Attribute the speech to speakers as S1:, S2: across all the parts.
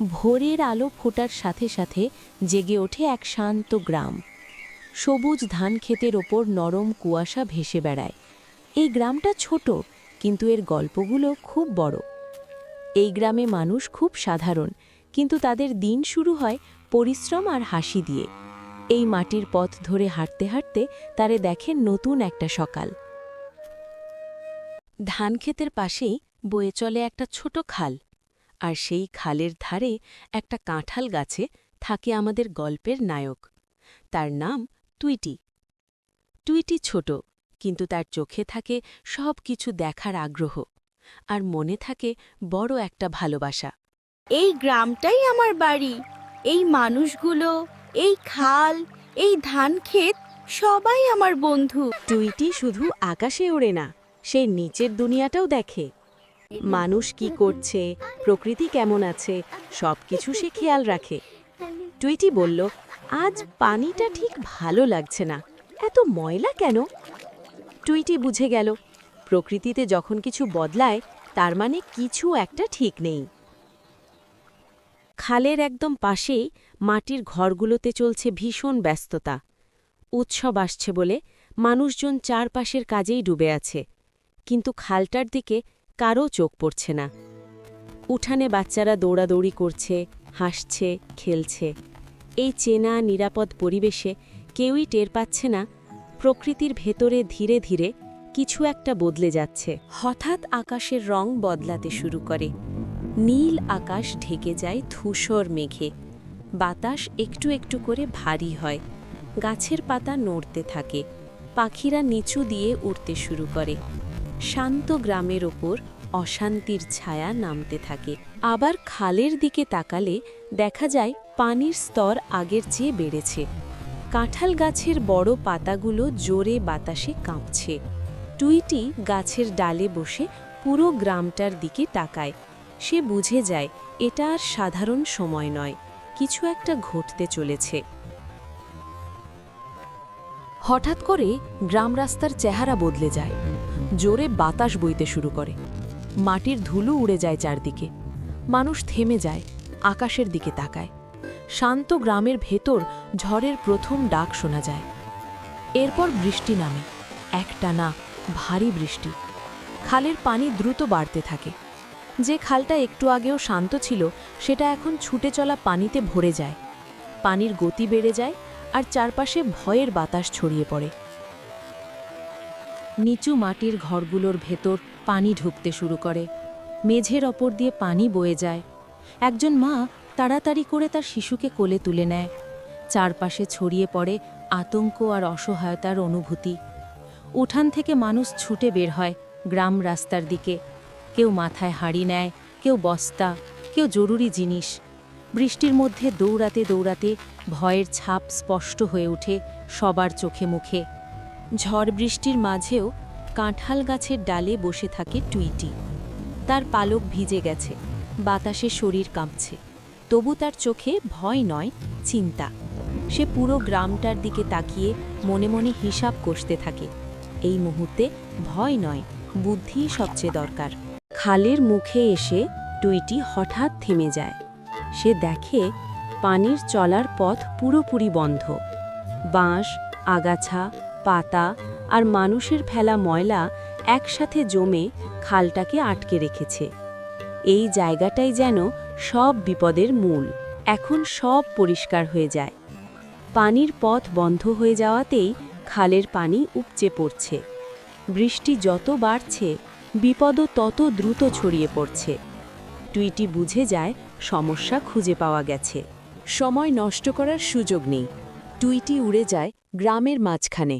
S1: ভোরের আলো ফোটার সাথে সাথে জেগে ওঠে এক শান্ত গ্রাম। সবুজ ধান ক্ষেতের ওপর নরম কুয়াশা ভেসে বেড়ায়। এই গ্রামটা ছোট, কিন্তু এর গল্পগুলো খুব বড়। এই গ্রামে মানুষ খুব সাধারণ, কিন্তু তাদের দিন শুরু হয় পরিশ্রম আর হাসি দিয়ে। এই মাটির পথ ধরে হাঁটতে হাঁটতে তারে দেখেন নতুন একটা সকাল। ধানক্ষেতের পাশেই বয়ে চলে একটা ছোট খাল। আর সেই খালের ধারে একটা কাঁঠাল গাছে থাকে আমাদের গল্পের নায়ক। তার নাম টুইটি। টুইটি ছোট কিন্তু তার চোখে থাকে সব কিছু দেখার আগ্রহ আর মনে থাকে বড় একটা ভালোবাসা।
S2: এই গ্রামটাই আমার বাড়ি। এই মানুষগুলো এই খাল এই ধান ক্ষেত সবাই আমার বন্ধু।
S1: টুইটি শুধু আকাশে ওড়ে না সে নিচের দুনিয়াটাও দেখে। মানুষ কি করছে, প্রকৃতি কেমন আছে সব কিছু সে খেয়াল রাখে। টুইটি বলল, আজ পানিটা ঠিক ভালো লাগছে না। এত ময়লা কেন? টুইটি বুঝে গেল, প্রকৃতিতে যখন কিছু বদলায়, তার মানে কিছু একটা ঠিক নেই। খালের একদম পাশেই মাটির ঘরগুলোতে চলছে ভীষণ ব্যস্ততা। উৎসব আসছে বলে মানুষজন চারপাশের কাজেই ডুবে আছে। কিন্তু খালটার দিকে কারও চোখ পড়ছে না। উঠানে বাচ্চারা দৌড়াদৌড়ি করছে, হাসছে, খেলছে। এই চেনা, নিরাপদ পরিবেশে কেউই টের পাচ্ছে না, প্রকৃতির ভেতরে ধীরে ধীরে কিছু একটা বদলে যাচ্ছে। হঠাৎ আকাশের রং বদলাতে শুরু করে। নীল আকাশ ঢেকে যায় ধূসর মেঘে। বাতাস একটু একটু করে ভারী হয়। গাছের পাতা নড়তে থাকে। পাখিরা নিচু দিয়ে উড়তে শুরু করে। শান্ত গ্রামের ওপর অশান্তির ছায়া নামতে থাকে। আবার খালের দিকে তাকালে দেখা যায় পানির স্তর আগের চেয়ে বেড়েছে। কাঁঠাল গাছের বড় পাতাগুলো জোরে বাতাসে কাঁপছে। টুইটি গাছের ডালে বসে পুরো গ্রামটার দিকে তাকায়। সে বুঝে যায়, এটা আর সাধারণ সময় নয়, কিছু একটা ঘটতে চলেছে। হঠাৎ করে গ্রাম রাস্তার চেহারা বদলে যায়। জোরে বাতাস বইতে শুরু করে। মাটির ধুলো উড়ে যায় চারদিকে। মানুষ থেমে যায়, আকাশের দিকে তাকায়। শান্ত গ্রামের ভেতর ঝড়ের প্রথম ডাক শোনা যায়। এরপর বৃষ্টি নামে, একটানা ভারী বৃষ্টি। খালের পানি দ্রুত বাড়তে থাকে। যে খালটা একটু আগেও শান্ত ছিল, সেটা এখন ছুটে চলা পানিতে ভরে যায়। পানির গতি বেড়ে যায় আর চারপাশে ভয়ের বাতাস ছড়িয়ে পড়ে। নিচু মাটির ঘরগুলোর ভেতর পানি ঢুকতে শুরু করে। মেঝের ওপর দিয়ে পানি বয়ে যায়। একজন মা তাড়াতাড়ি করে তার শিশুকে কোলে তুলে নেয়। চারপাশে ছড়িয়ে পড়ে আতঙ্ক আর অসহায়তার অনুভূতি। উঠান থেকে মানুষ ছুটে বের হয় গ্রাম রাস্তার দিকে। কেউ মাথায় হাড়ি নেয়, কেউ বস্তা, কেউ জরুরি জিনিস। বৃষ্টির মধ্যে দৌড়াতে দৌড়াতে ভয়ের ছাপ স্পষ্ট হয়ে ওঠে সবার চোখে মুখে। ঝড় বৃষ্টির মাঝেও কাঁঠাল গাছের ডালে বসে থাকে টুইটি। তার পালক ভিজে গেছে, বাতাসে শরীর কাঁপছে। তবু তার চোখে ভয় নয়, চিন্তা। সে পুরো গ্রামটার দিকে তাকিয়ে মনে মনে হিসাব কষতে থাকে। এই মুহূর্তে ভয় নয়, বুদ্ধি সবচেয়ে দরকার। খালের মুখে এসে টুইটি হঠাৎ থেমে যায়। সে দেখে পানির চলার পথ পুরোপুরি বন্ধ। বাঁশ, আগাছা পাতা আর মানুষের ফেলা ময়লা একসাথে জমে খালটাকে আটকে রেখেছে। এই জায়গাটাই যেন সব বিপদের মূল। এখন সব পরিষ্কার হয়ে যায়। পানির পথ বন্ধ হয়ে যাওয়াতেই খালের পানি উপচে পড়ছে। বৃষ্টি যত বাড়ছে, বিপদও তত দ্রুত ছড়িয়ে পড়ছে। টুইটি বুঝে যায় সমস্যা খুঁজে পাওয়া গেছে। সময় নষ্ট করার সুযোগ নেই। টুইটি উড়ে যায় গ্রামের মাঝখানে।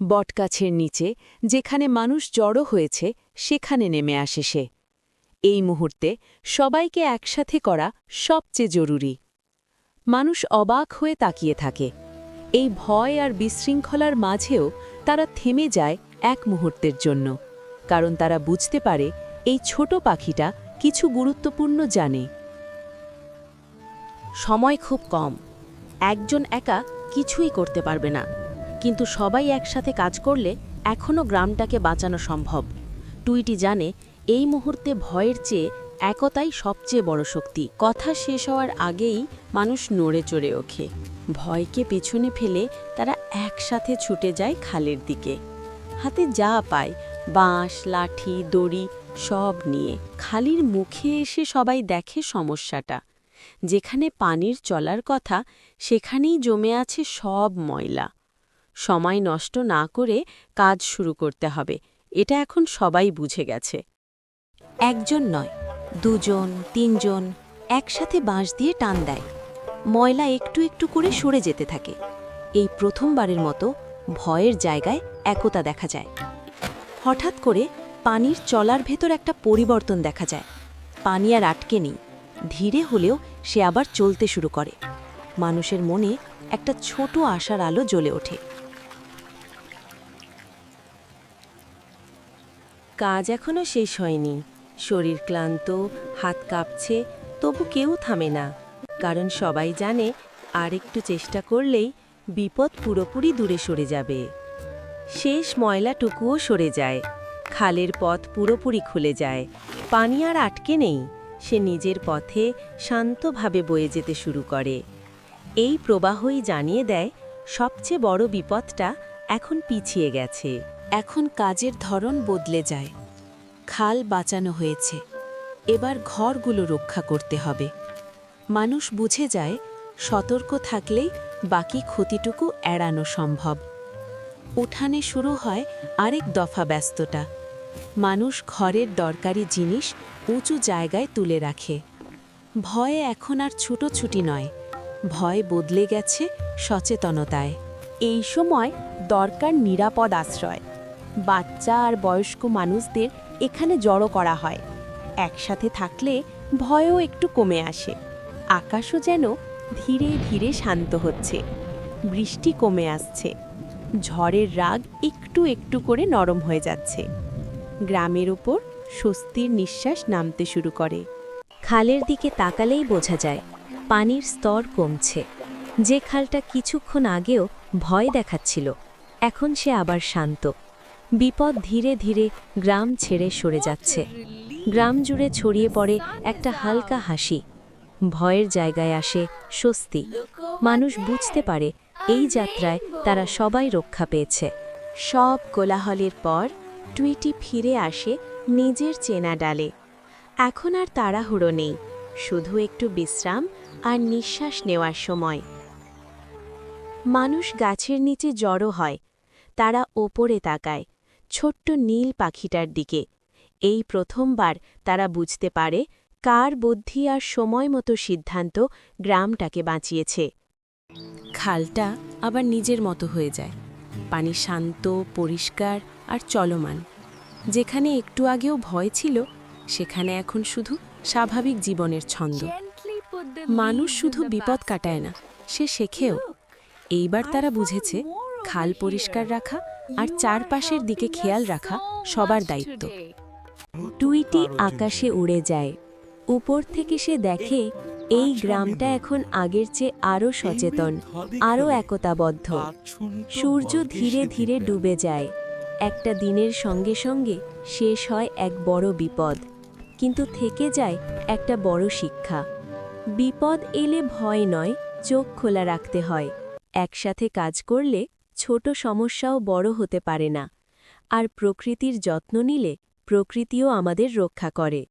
S1: বটগাছের নিচে যেখানে মানুষ জড়ো হয়েছে, সেখানে নেমে আসে সে। এই মুহূর্তে সবাইকে একসাথে করা সবচেয়ে জরুরি। মানুষ অবাক হয়ে তাকিয়ে থাকে। এই ভয় আর বিশৃঙ্খলার মাঝেও তারা থেমে যায় এক মুহূর্তের জন্য, কারণ তারা বুঝতে পারে এই ছোট পাখিটা কিছু গুরুত্বপূর্ণ জানে। সময় খুব কম। একজন একা কিছুই করতে পারবে না। কিন্তু সবাই একসাথে কাজ করলে এখনও গ্রামটাকে বাঁচানো সম্ভব। টুইটি জানে, এই মুহূর্তে ভয়ের চেয়ে
S3: একতাই সবচেয়ে বড় শক্তি। কথা শেষ হওয়ার আগেই মানুষ নড়ে চড়ে ওঠে। ভয়কে পেছনে ফেলে তারা একসাথে ছুটে যায় খালের দিকে। হাতে যা পায়, বাঁশ, লাঠি, দড়ি, সব নিয়ে। খালির মুখে এসে সবাই দেখে সমস্যাটা। যেখানে পানির চলার কথা, সেখানেই জমে আছে সব ময়লা। সময় নষ্ট না করে কাজ শুরু করতে হবে। এটা এখন সবাই বুঝে গেছে।
S1: একজন নয়, দুজন, তিনজন একসাথে বাঁশ দিয়ে টান দেয়। ময়লা একটু একটু করে সরে যেতে থাকে। এই প্রথমবারের মতো ভয়ের জায়গায় একতা দেখা যায়। হঠাৎ করে পানির চলার ভেতর একটা পরিবর্তন দেখা যায়। পানি আর আটকে নেই। ধীরে হলেও সে আবার চলতে শুরু করে। মানুষের মনে একটা ছোট আশার আলো জ্বলে ওঠে। কাজ এখনও শেষ হয়নি। শরীর ক্লান্ত, হাত কাঁপছে, তবু কেউ থামে না। কারণ সবাই জানে, আর একটু চেষ্টা করলেই বিপদ পুরোপুরি দূরে সরে যাবে। শেষ ময়লাটুকুও সরে যায়। খালের পথ পুরোপুরি খুলে যায়। পানি আর আটকে নেই। সে নিজের পথে শান্তভাবে বয়ে যেতে শুরু করে। এই প্রবাহই জানিয়ে দেয়, সবচেয়ে বড় বিপদটা এখন পিছিয়ে গেছে। এখন কাজের ধরন বদলে যায়। খাল বাঁচানো হয়েছে। এবার ঘরগুলো রক্ষা করতে হবে। মানুষ বুঝে যায়, সতর্ক থাকলেই বাকি ক্ষতিটুকু এড়ানো সম্ভব। উঠানে শুরু হয় আরেক দফা ব্যস্ততা। মানুষ ঘরের দরকারি জিনিস উঁচু জায়গায় তুলে রাখে। ভয়ে এখন আর ছুটোছুটি নয়। ভয় বদলে গেছে সচেতনতায়। এই সময় দরকার নিরাপদ আশ্রয়। বাচ্চা আর বয়স্ক মানুষদের এখানে জড়ো করা হয়। একসাথে থাকলে ভয়ও একটু কমে আসে। আকাশও যেন ধীরে ধীরে শান্ত হচ্ছে। বৃষ্টি কমে আসছে। ঝড়ের রাগ একটু একটু করে নরম হয়ে যাচ্ছে। গ্রামের ওপর স্বস্তির নিঃশ্বাস নামতে শুরু করে। খালের দিকে তাকালেই বোঝা যায়, পানির স্তর কমছে। যে খালটা কিছুক্ষণ আগেও ভয় দেখাচ্ছিল, এখন সে আবার শান্ত। বিপদ ধীরে ধীরে গ্রাম ছেড়ে সরে যাচ্ছে। গ্রাম জুড়ে ছড়িয়ে পড়ে একটা হালকা হাসি। ভয়ের জায়গায় আসে স্বস্তি। মানুষ বুঝতে পারে এই যাত্রায় তারা সবাই রক্ষা পেয়েছে। সব কোলাহলের পর টুইটি ফিরে আসে নিজের চেনা ডালে। এখন আর তাড়াহুড়ো নেই। শুধু একটু বিশ্রাম আর নিঃশ্বাস নেওয়ার সময়। মানুষ গাছের নিচে জড়ো হয়। তারা ওপরে তাকায়। ছোট্ট নীল পাখিটার দিকে। এই প্রথমবার তারা বুঝতে পারে কার বুদ্ধি আর সময় মতো সিদ্ধান্ত গ্রামটাকে বাঁচিয়েছে। খালটা আবার নিজের মতো হয়ে যায়। পানি শান্ত, পরিষ্কার আর চলমান। যেখানে একটু আগেও ভয় ছিল, সেখানে এখন শুধু স্বাভাবিক জীবনের ছন্দ। মানুষ শুধু বিপদ কাটায় না, সে শেখেও। এইবার তারা বুঝেছে, খাল পরিষ্কার রাখা আর চারপাশের দিকে খেয়াল রাখা সবার দায়িত্ব। টুইটি আকাশে উড়ে যায়। উপর থেকে সে দেখে এই গ্রামটা এখন আগের চেয়ে আরও সচেতন আরও একতাবদ্ধ। সূর্য ধীরে ধীরে ডুবে যায়। একটা দিনের সঙ্গে সঙ্গে শেষ হয় এক বড় বিপদ। কিন্তু থেকে যায় একটা বড় শিক্ষা। বিপদ এলে ভয় নয় চোখ খোলা রাখতে হয়। একসাথে কাজ করলে ছোট সমস্যাও বড় হতে পারে না। আর প্রকৃতির যত্ন নিলে প্রকৃতিও আমাদের রক্ষা করে।